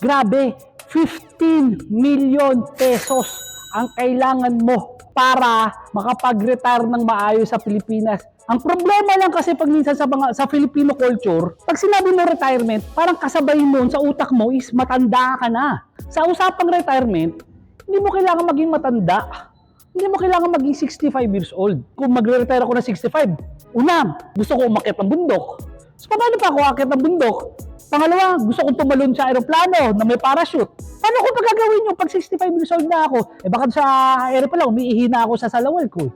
Grabe, 15 million pesos ang kailangan mo para makapag-retire ng maayos sa Pilipinas. Ang problema lang kasi pag minsan sa mga sa Filipino culture, pag sinabi mo retirement, parang kasabay mo sa utak mo is matanda ka na. Sa usapang retirement, hindi mo kailangan maging matanda. Hindi mo kailangan maging 65 years old. Kung magre-retire ako na 65, una, gusto ko umakyat ng bundok. So, paano pa ako aakyat ng bundok? Pangalawa, gusto kong tumalon sa aeroplano na may parachute. Paano ko pa gagawin yung pag 65 years old na ako? Eh baka sa aeroplano, umiihi na ako sa salawal ko.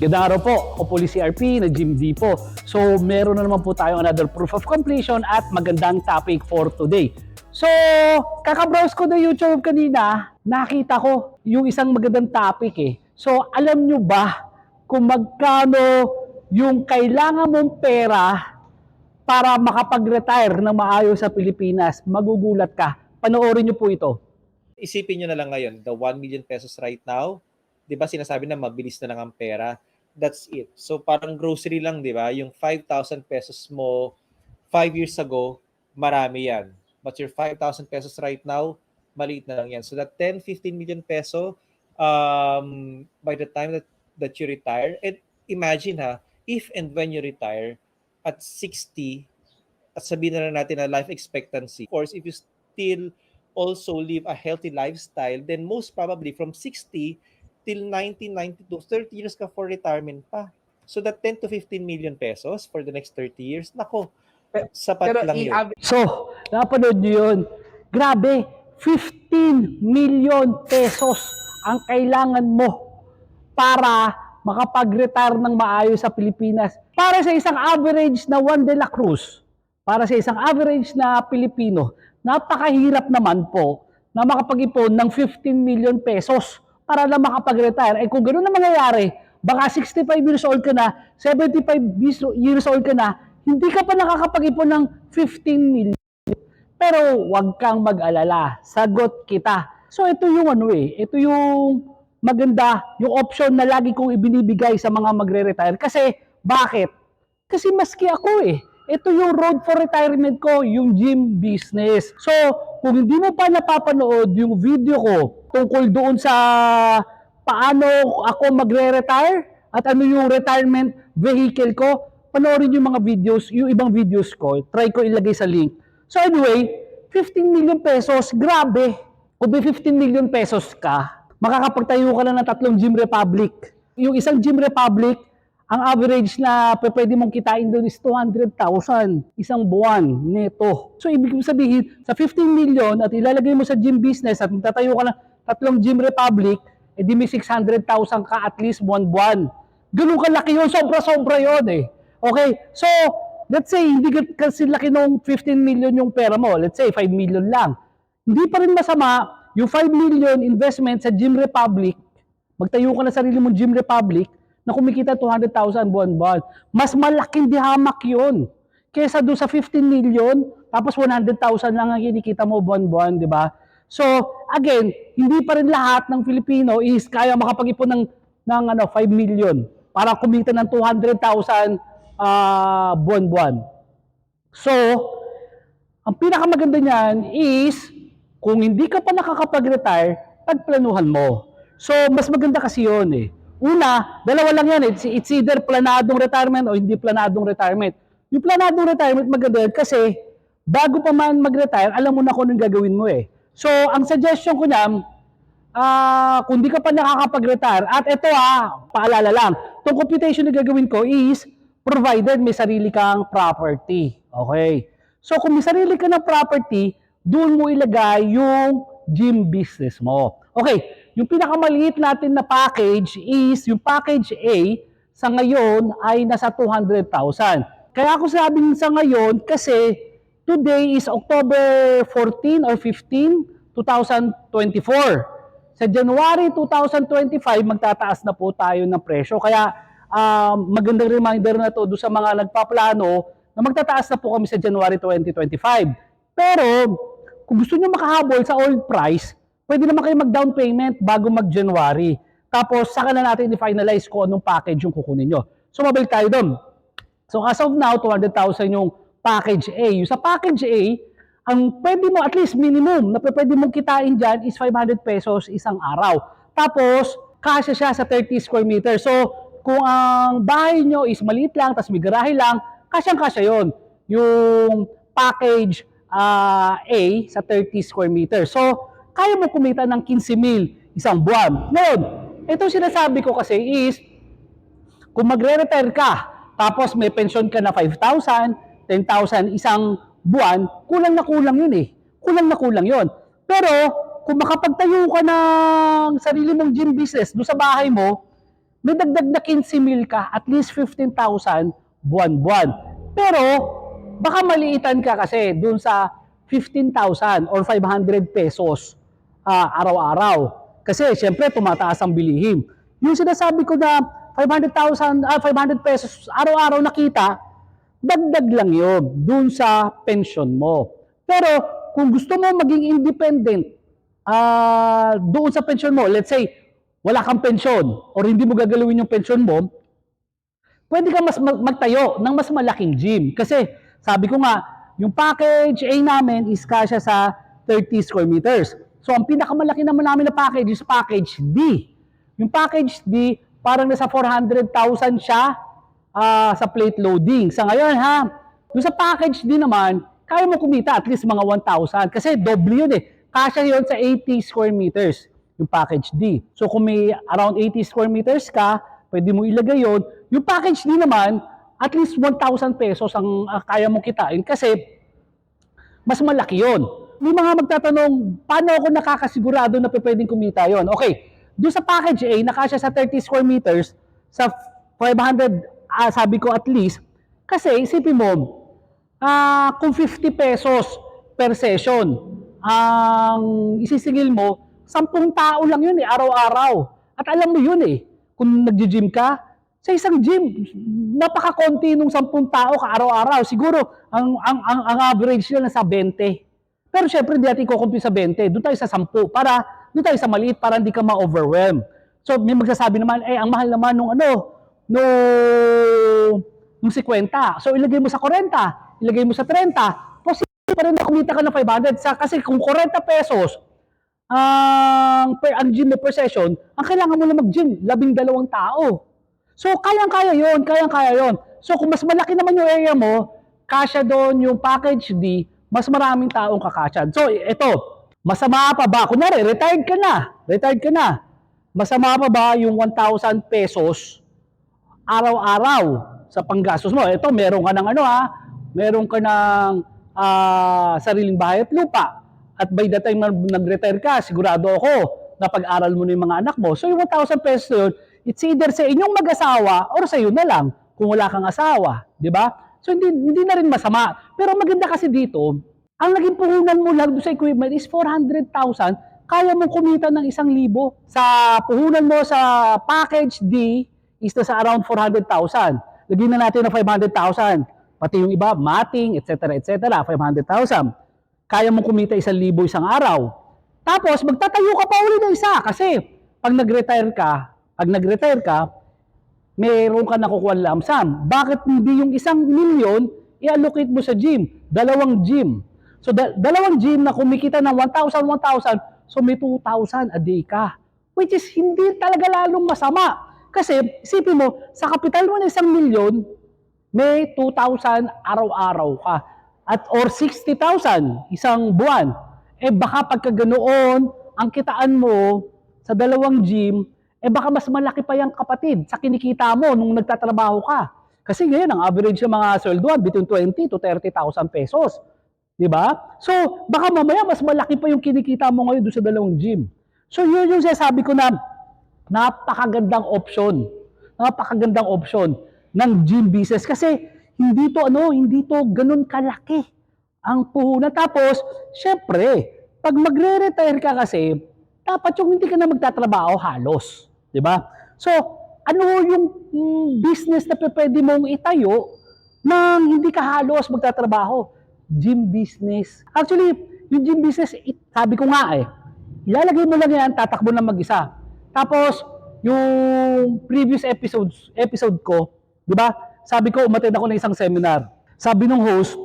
Araw po, ako po si RP na Jim D po. So meron na naman po tayo another proof of completion at magandang topic for today. So, kakabrowse ko na YouTube kanina, nakita ko yung isang magandang topic eh. So, alam nyo ba kung magkano yung kailangan mong pera para makapag-retire ng maayos sa Pilipinas? Magugulat ka. Panoorin nyo po ito. isipin nyo na lang ngayon, the 1 million pesos right now, 'di ba sinasabi na mabilis na lang ang pera. That's it. So parang grocery lang, 'di ba? Yung 5,000 pesos mo 5 years ago, marami 'yan. But your 5,000 pesos right now, maliit na lang 'yan. So that 10, 15 million peso um by the time that that you retire, and imagine ha, if and when you retire at 60 at sabihin na lang natin na life expectancy. Of course, if you still also live a healthy lifestyle, then most probably from 60 till 90, 92, 30 years ka for retirement pa. So that 10 to 15 million pesos for the next 30 years, nako, sapat Pero lang yun. So, napanood nyo yun. Grabe, 15 million pesos ang kailangan mo para makapag-retire ng maayos sa Pilipinas. Para sa isang average na Juan de la Cruz, para sa isang average na Pilipino, napakahirap naman po na makapag-ipon ng 15 million pesos para lang makapag-retire. Eh kung gano'n na mangyayari, baka 65 years old ka na, 75 years- old ka na, hindi ka pa nakakapag-ipon ng 15 million. Pero wag kang mag-alala, sagot kita. So ito yung ano eh, ito yung maganda, yung option na lagi kong ibinibigay sa mga magre-retire. Kasi bakit? Kasi maski ako eh. Ito yung road for retirement ko, yung gym business. So, kung hindi mo pa napapanood yung video ko tungkol doon sa paano ako magre-retire at ano yung retirement vehicle ko, panoorin yung mga videos, yung ibang videos ko. Try ko ilagay sa link. So anyway, 15 million pesos, grabe. Kung may 15 million pesos ka, makakapagtayo ka na ng tatlong Gym Republic. Yung isang Gym Republic, ang average na pwede mong kitain doon is 200,000 isang buwan neto. So ibig sabihin, sa 15 million at ilalagay mo sa gym business at tatayo ka ng tatlong Gym Republic, edi may 600,000 ka at least buwan-buwan. Ganun kalaki yun, sobra-sobra yun eh. Okay, so let's say hindi ka- kasi laki nung 15 million yung pera mo, let's say 5 million lang. Hindi pa rin masama yung 5 million investment sa Gym Republic, magtayo ka na sarili mong Gym Republic na kumikita 200,000 buwan-buwan. Mas malaking dihamak yun. Kesa doon sa 15 million, tapos 100,000 lang ang kinikita mo buwan-buwan, di ba? So, again, hindi pa rin lahat ng Filipino is kaya makapag-ipon ng, ng ano, 5 million para kumita ng 200,000 ah, buwan-buwan. So, ang pinakamaganda niyan is, kung hindi ka pa nakakapag-retire, pagplanuhan mo. So, mas maganda kasi yun eh. Una, dalawa lang yan. It's, it's either planadong retirement o hindi planadong retirement. Yung planadong retirement maganda yun kasi bago pa man mag-retire, alam mo na kung anong gagawin mo eh. So, ang suggestion ko niyan, ah kung di ka pa nakakapag-retire, at ito ah, paalala lang, itong computation na gagawin ko is provided may sarili kang property. Okay? So kung may sarili ka ng property, doon mo ilagay yung gym business mo. Okay, yung pinakamaliit natin na package is yung package A sa ngayon ay nasa 200,000. Kaya ako sabing sa ngayon kasi today is October 14 or 15, 2024. Sa January 2025, magtataas na po tayo ng presyo. Kaya um, magandang reminder na to doon sa mga nagpaplano na magtataas na po kami sa January 2025. Pero kung gusto niyo makahabol sa old price, pwede naman kayo mag-down payment bago mag-January. Tapos saka na natin i-finalize kung anong package yung kukunin nyo. So mabalik tayo doon. So as of now, 200,000 yung package A. Yung sa package A, ang pwede mo, at least minimum, na pwede mong kitain dyan is 500 pesos isang araw. Tapos, kasya siya sa 30 square meter. So, kung ang bahay nyo is maliit lang, tapos may garahe lang, kasyang-kasya yon Yung package ah, A sa 30 square meter. So, kaya mo kumita ng 15 mil isang buwan. Ngayon, ito sinasabi ko kasi is, kung magre-retire ka, tapos may pension ka na 5,000, 10,000 isang buwan, kulang na kulang yun eh. Kulang na kulang yun. Pero, kung makapagtayo ka ng sarili mong gym business doon sa bahay mo, may dagdag na 15 mil ka, at least 15,000 buwan-buwan. Pero, baka maliitan ka kasi doon sa 15,000 or 500 pesos ah, araw-araw. Kasi, syempre, tumataas ang bilihin. Yung sinasabi ko na 500,000, ah, 500 pesos araw-araw nakita, dagdag lang yun dun sa pension mo. Pero kung gusto mo maging independent ah doon sa pension mo, let's say, wala kang pension or hindi mo gagalawin yung pension mo, pwede ka mas mag- magtayo ng mas malaking gym. Kasi sabi ko nga, yung package A namin is kasya sa 30 square meters. So ang pinakamalaki naman namin na package is package D. Yung package D, parang nasa 400,000 siya ah, sa plate loading. Sa ngayon ha, yung sa package D naman, kaya mo kumita at least mga 1,000 kasi doble yun eh. Kasya yun sa 80 square meters yung package D. So kung may around 80 square meters ka, pwede mo ilagay yun. Yung package D naman, at least 1,000 pesos ang ah, kaya mo kitain kasi mas malaki yon. May mga magtatanong, paano ako nakakasigurado na pwedeng kumita yon? Okay, doon sa package A, nakasya sa 30 square meters, sa 500, ah, sabi ko at least, kasi isipin mo, ah, kung 50 pesos per session, ang isisingil mo, 10 tao lang yun eh, araw-araw. At alam mo yun eh, kung nagji-gym ka, sa isang gym, napaka-konti nung 10 tao ka araw-araw. Siguro, ang, ang, ang, ang average nila nasa 20. Pero syempre, hindi natin kukumpin sa 20. Doon tayo sa 10 para, doon tayo sa maliit para hindi ka ma-overwhelm. So, may magsasabi naman, eh, ang mahal naman nung ano, nung, nung 50. So, ilagay mo sa 40, ilagay mo sa 30. Posible pa rin na kumita ka ng 500. Sa, kasi kung 40 pesos, ang per ang gym mo per session, ang kailangan mo lang mag-gym, labing dalawang tao. So, kayang-kaya yon, kayang-kaya yon. So, kung mas malaki naman yung area mo, kasya doon yung package D, mas maraming taong kakasya. So, ito, masama pa ba? Kunwari, retired ka na, retired ka na. Masama pa ba yung 1,000 pesos araw-araw sa panggastos mo? Ito, meron ka ng ano ha, meron ka ng ah, sariling bahay at lupa. At by the time na nag-retire ka, sigurado ako na pag-aral mo na yung mga anak mo. So yung 1,000 pesos yun, it's either sa inyong mag-asawa or sa iyo na lang kung wala kang asawa. Di ba? So hindi, hindi na rin masama. Pero maganda kasi dito, ang naging puhunan mo lang sa equipment is 400,000, kaya mong kumita ng isang libo. Sa puhunan mo sa package D is na sa around 400,000. Lagyan na natin ng 500,000. Pati yung iba, mating, etc. etc. 500,000 kaya mong kumita isang libo isang araw. Tapos, magtatayo ka pa uli ng isa kasi pag nag-retire ka, pag nag-retire ka, meron ka nakukuha lump sum. Bakit hindi yung isang milyon i-allocate mo sa gym? Dalawang gym. So, da- dalawang gym na kumikita ng 1,000, 1,000, so may 2,000 a day ka. Which is hindi talaga lalong masama. Kasi, isipin mo, sa kapital mo ng isang milyon, may 2,000 araw-araw ka at or 60,000 isang buwan. Eh baka pagka ganoon, ang kitaan mo sa dalawang gym, eh baka mas malaki pa yung kapatid sa kinikita mo nung nagtatrabaho ka. Kasi ngayon, ang average ng mga sweldoan between 20 to 30,000 pesos. Di ba? So, baka mamaya mas malaki pa yung kinikita mo ngayon doon sa dalawang gym. So, yun yung sinasabi ko na napakagandang option. Napakagandang option ng gym business kasi hindi to ano, hindi to ganun kalaki ang puhunan. Tapos, syempre, pag magre-retire ka kasi, dapat yung hindi ka na magtatrabaho halos. Di ba? So, ano yung mm, business na pwede mong itayo nang hindi ka halos magtatrabaho? Gym business. Actually, yung gym business, it, sabi ko nga eh, ilalagay mo lang yan, tatakbo na mag-isa. Tapos, yung previous episodes, episode ko, di ba? Sabi ko, umatid ako ng isang seminar. Sabi ng host,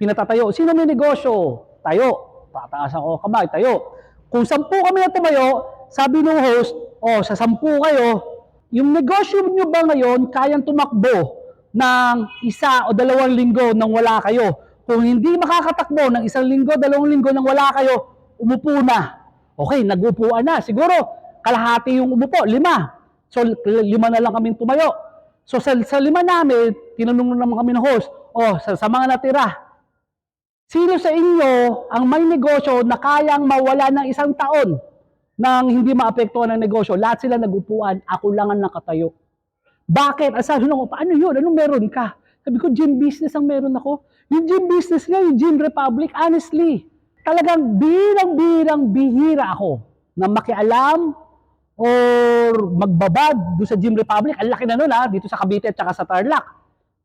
pinatatayo, sino may negosyo? tayo. Tataas ako kamay, tayo. Kung sampu kami na tumayo, sabi ng host, oh, sa sampu kayo, yung negosyo nyo ba ngayon kayang tumakbo ng isa o dalawang linggo nang wala kayo? Kung hindi makakatakbo ng isang linggo, dalawang linggo nang wala kayo, umupo na. Okay, nagupuan na. Siguro, kalahati yung umupo, lima. So, lima na lang kaming tumayo. So, sa, sa lima namin, tinanong na naman kami ng host, oh, sa, sa mga natira, sino sa inyo ang may negosyo na kayang mawala ng isang taon nang hindi maapektuhan ng negosyo? Lahat sila nagupuan, ako lang ang nakatayo. Bakit? Ang sabi ko, paano yun? Anong meron ka? Sabi ko, gym business ang meron ako. Yung gym business nga, yung Gym Republic, honestly, talagang birang-birang bihira ako na makialam or magbabad doon sa Gym Republic. Ang laki na nun ha, dito sa Cavite at saka sa Tarlac.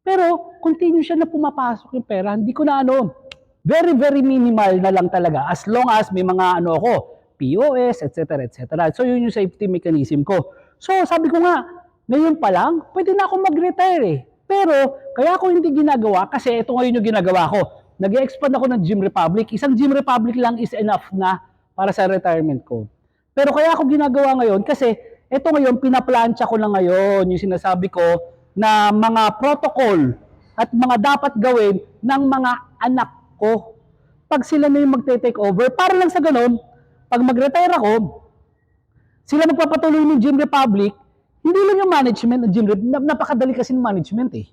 Pero, continue siya na pumapasok yung pera. Hindi ko na ano, very, very minimal na lang talaga. As long as may mga ano ako, POS, etc. etc. So, yun yung safety mechanism ko. So, sabi ko nga, ngayon pa lang, pwede na ako mag-retire eh. Pero, kaya ako hindi ginagawa kasi ito ngayon yung ginagawa ko. Nag-expand ako ng Gym Republic. Isang Gym Republic lang is enough na para sa retirement ko. Pero kaya ako ginagawa ngayon kasi ito ngayon, pinaplansya ko na ngayon yung sinasabi ko na mga protocol at mga dapat gawin ng mga anak ko. Pag sila na yung magte-take over, para lang sa ganun, pag mag-retire ako, sila magpapatuloy ng Gym Republic, hindi lang yung management ng Gym Republic, napakadali kasi ng management eh.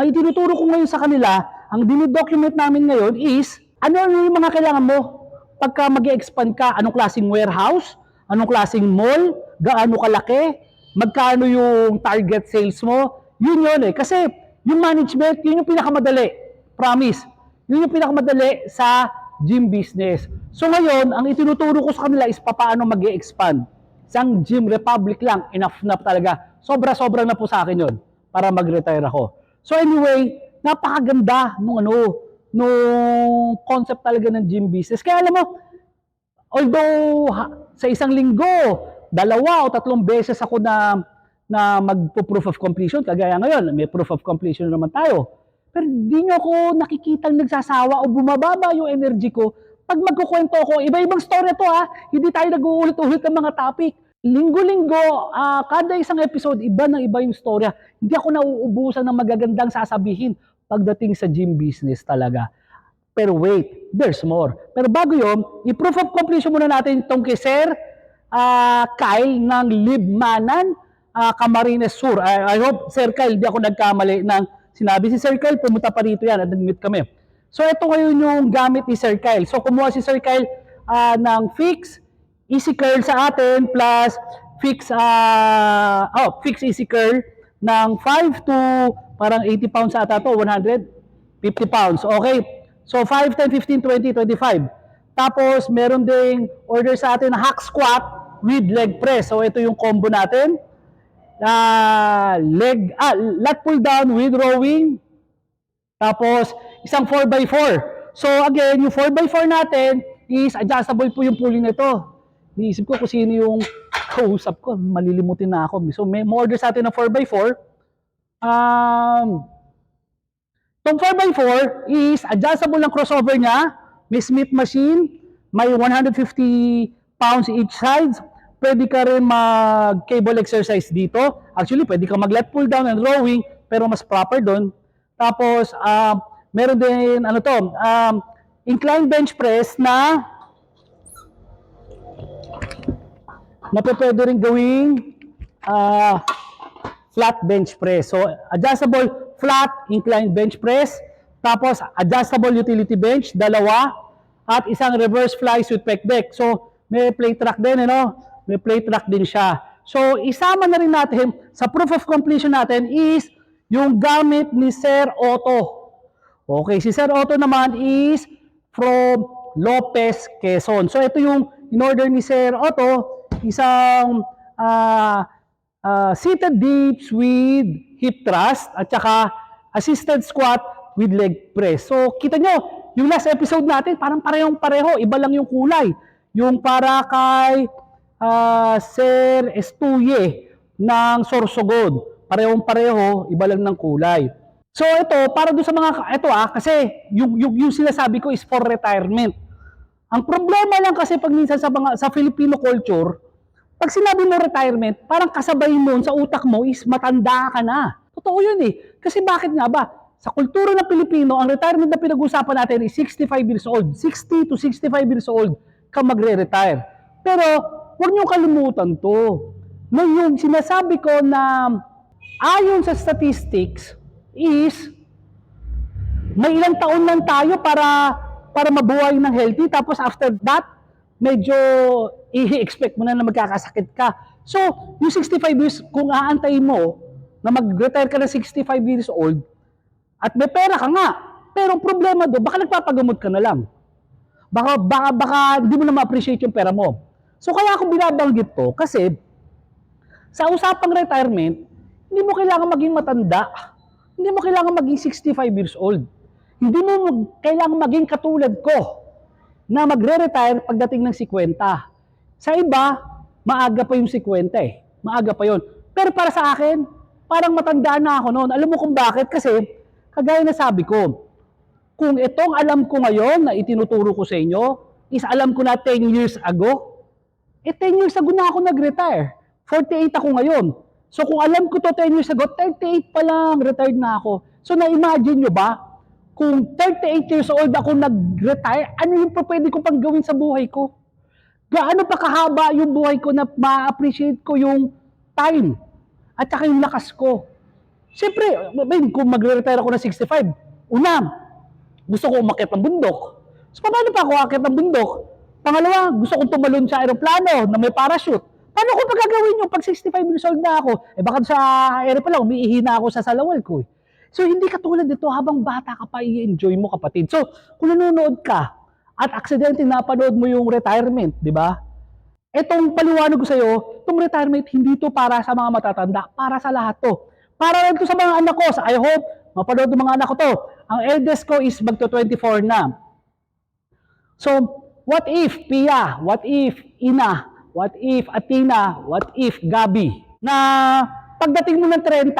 Ang itinuturo ko ngayon sa kanila, ang dinidocument namin ngayon is, ano yung mga kailangan mo pagka mag expand ka, anong klaseng warehouse, anong klaseng mall, gaano kalaki, magkano yung target sales mo, yun yun eh. Kasi yung management, yun yung pinakamadali. Promise. Yun yung pinakamadali sa gym business. So ngayon, ang itinuturo ko sa kanila is paano mag expand Isang Gym Republic lang, enough na talaga. Sobra-sobra na po sa akin yun para mag-retire ako. So anyway, napakaganda nung ano, nung concept talaga ng gym business. Kaya alam mo, although ha, sa isang linggo, dalawa o tatlong beses ako na na magpo-proof of completion, kagaya ngayon, may proof of completion naman tayo. Pero di nyo ako nakikitang nagsasawa o bumababa yung energy ko pag magkukwento ako, iba-ibang story to ha. Hindi tayo nag-uulit-ulit ng mga topic. Linggo-linggo, ah, kada isang episode, iba na iba yung storya. Hindi ako nauubusan ng magagandang sasabihin pagdating sa gym business talaga. Pero wait, there's more. Pero bago yun, i-proof of completion muna natin itong kay Sir ah, Kyle ng Libmanan, ah, Camarines Sur. I, I hope, Sir Kyle, di ako nagkamali ng sinabi. Si Sir Kyle, pumunta pa rito yan at nag-meet kami. So ito ngayon yung gamit ni Sir Kyle. So kumuha si Sir Kyle ah, ng fix, easy curl sa atin plus fix ah oh, fix easy curl ng 5 to parang 80 pounds ata to, 150 pounds. Okay? So 5, 10, 15, 20, 25. Tapos meron ding order sa atin na hack squat with leg press. So ito yung combo natin. Ah, leg ah, lat pull down with rowing. Tapos, isang 4x4. So, again, yung 4x4 natin is adjustable po yung pulley nito. Niisip ko kung sino yung kausap ko. Malilimutin na ako. So, may order sa atin ng 4x4. Um, Itong 4x4 is adjustable ng crossover niya. May Smith machine. May 150 pounds each side. Pwede ka rin mag-cable exercise dito. Actually, pwede ka mag-let pull down and rowing, pero mas proper doon. Tapos, um, meron din, ano to, um, incline bench press na na po pwede rin gawing ah, flat bench press. So, adjustable flat incline bench press. Tapos, adjustable utility bench, dalawa. At isang reverse flies with pec deck. So, may plate track din, ano? May plate track din siya. So, isama na rin natin sa proof of completion natin is yung gamit ni Sir Otto. Okay, si Sir Otto naman is from Lopez, Quezon. So, ito yung in-order ni Sir Otto, isang ah ah, seated dips with hip thrust at saka assisted squat with leg press. So, kita nyo, yung last episode natin, parang parehong pareho. Iba lang yung kulay. Yung para kay ah, Sir Estuye ng Sorsogon. Parehong pareho, iba lang ng kulay. So ito, para doon sa mga, ito ah, kasi yung, yung, yung sinasabi ko is for retirement. Ang problema lang kasi pag minsan sa, mga, sa Filipino culture, pag sinabi mo retirement, parang kasabay mo sa utak mo is matanda ka na. Totoo yun eh. Kasi bakit nga ba? Sa kultura ng Pilipino, ang retirement na pinag-usapan natin is 65 years old. 60 to 65 years old ka magre-retire. Pero, huwag niyong kalimutan to. No, yung sinasabi ko na ayon sa statistics is may ilang taon lang tayo para para mabuhay ng healthy tapos after that medyo i-expect mo na na magkakasakit ka. So, yung 65 years, kung aantayin mo na mag-retire ka na 65 years old at may pera ka nga, pero ang problema doon, baka nagpapagamot ka na lang. Baka, baka, baka hindi mo na ma-appreciate yung pera mo. So, kaya ako binabanggit to kasi sa usapang retirement, hindi mo kailangan maging matanda. Hindi mo kailangan maging 65 years old. Hindi mo mag- kailangan maging katulad ko na magre-retire pagdating ng 50. Sa iba, maaga pa yung 50 eh. Maaga pa yon. Pero para sa akin, parang matanda na ako noon. Alam mo kung bakit? Kasi, kagaya na sabi ko, kung itong alam ko ngayon na itinuturo ko sa inyo, is alam ko na 10 years ago, eh 10 years ago na ako nag-retire. 48 ako ngayon. So kung alam ko to 10 years ago, 38 pa lang, retired na ako. So na-imagine nyo ba, kung 38 years old ako nag-retire, ano yung pa pwede ko pang gawin sa buhay ko? Gaano pa kahaba yung buhay ko na ma-appreciate ko yung time at saka yung lakas ko. Siyempre, kung magre-retire ako na 65, una, gusto ko umakyat ng bundok. So, paano pa ako umakyat ng bundok? Pangalawa, gusto kong tumalon sa aeroplano na may parachute. Paano ko pagagawin yung pag 65 years old na ako? Eh baka sa aero pa lang, umiihi na ako sa salawal ko. eh. So hindi katulad dito habang bata ka pa i-enjoy mo kapatid. So kung nanonood ka at aksidente napanood mo yung retirement, di ba? Etong paliwanag ko sa'yo, itong retirement hindi to para sa mga matatanda, para sa lahat to. Para rin to sa mga anak ko. Sa I hope, mapanood ng mga anak ko to. Ang eldest ko is magto 24 na. So, what if Pia? What if Ina? What if Atina? What if Gabi? Na pagdating mo ng 30,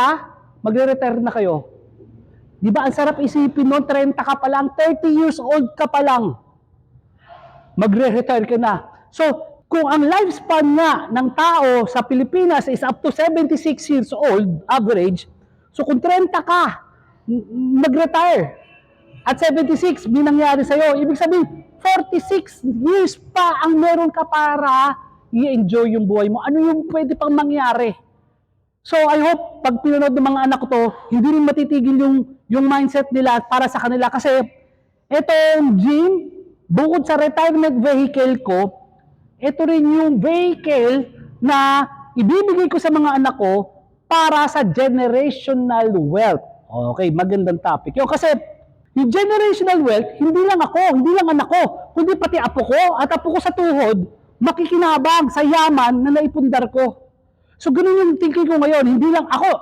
magre-retire na kayo. Di ba ang sarap isipin noon, 30 ka pa lang, 30 years old ka pa lang. Magre-retire ka na. So, kung ang lifespan nga ng tao sa Pilipinas is up to 76 years old, average, so kung 30 ka, nag-retire, at 76, may nangyari sa'yo. Ibig sabihin, 46 years pa ang meron ka para i-enjoy yung buhay mo. Ano yung pwede pang mangyari? So I hope pag pinanood ng mga anak ko to, hindi rin matitigil yung, yung mindset nila para sa kanila. Kasi itong gym, bukod sa retirement vehicle ko, ito rin yung vehicle na ibibigay ko sa mga anak ko para sa generational wealth. Okay, magandang topic. Yung kasi yung generational wealth, hindi lang ako, hindi lang anak ko, kundi pati apo ko at apo ko sa tuhod, makikinabang sa yaman na naipundar ko. So ganun yung thinking ko ngayon, hindi lang ako.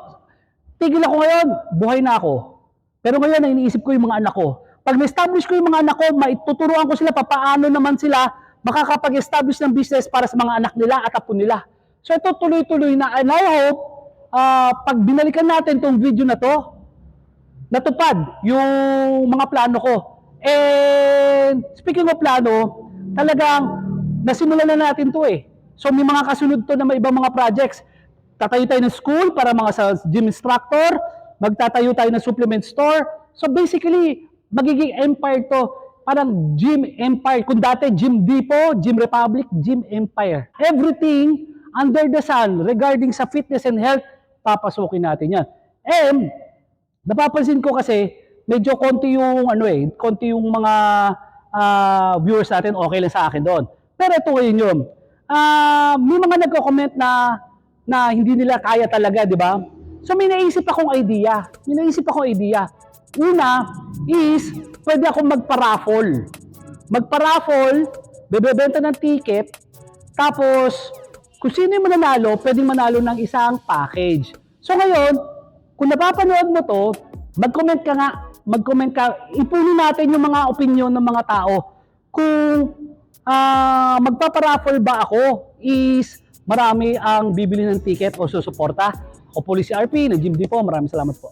Tigil ako ngayon, buhay na ako. Pero ngayon, na iniisip ko yung mga anak ko. Pag na-establish ko yung mga anak ko, maituturuan ko sila papaano naman sila makakapag-establish ng business para sa mga anak nila at apo nila. So ito tuloy-tuloy na. And I hope, ah, pag binalikan natin tong video na to, natupad yung mga plano ko. And speaking of plano, talagang nasimulan na natin to eh. So may mga kasunod to na may ibang mga projects. Tatayo tayo ng school para mga sa gym instructor, magtatayo tayo ng supplement store. So basically, magiging empire to. Parang gym empire. Kung dati gym depot, gym republic, gym empire. Everything under the sun regarding sa fitness and health, papasukin natin yan. And napapansin ko kasi medyo konti yung ano eh, konti yung mga ah, viewers natin okay lang sa akin doon. Pero ito ngayon yun. Ah, may mga nagko-comment na na hindi nila kaya talaga, di ba? So may naisip akong idea. May naisip akong idea. Una is pwede akong magpa-raffle. Magpa-raffle, bebebenta ng ticket, tapos kung sino yung mananalo, pwedeng manalo ng isang package. So ngayon, kung napapanood mo to, mag-comment ka nga, mag-comment ka, ipunin natin yung mga opinion ng mga tao. Kung ah magpaparaffle ba ako is marami ang bibili ng ticket o susuporta. Ako po RP ng Jim Depot. Maraming salamat po.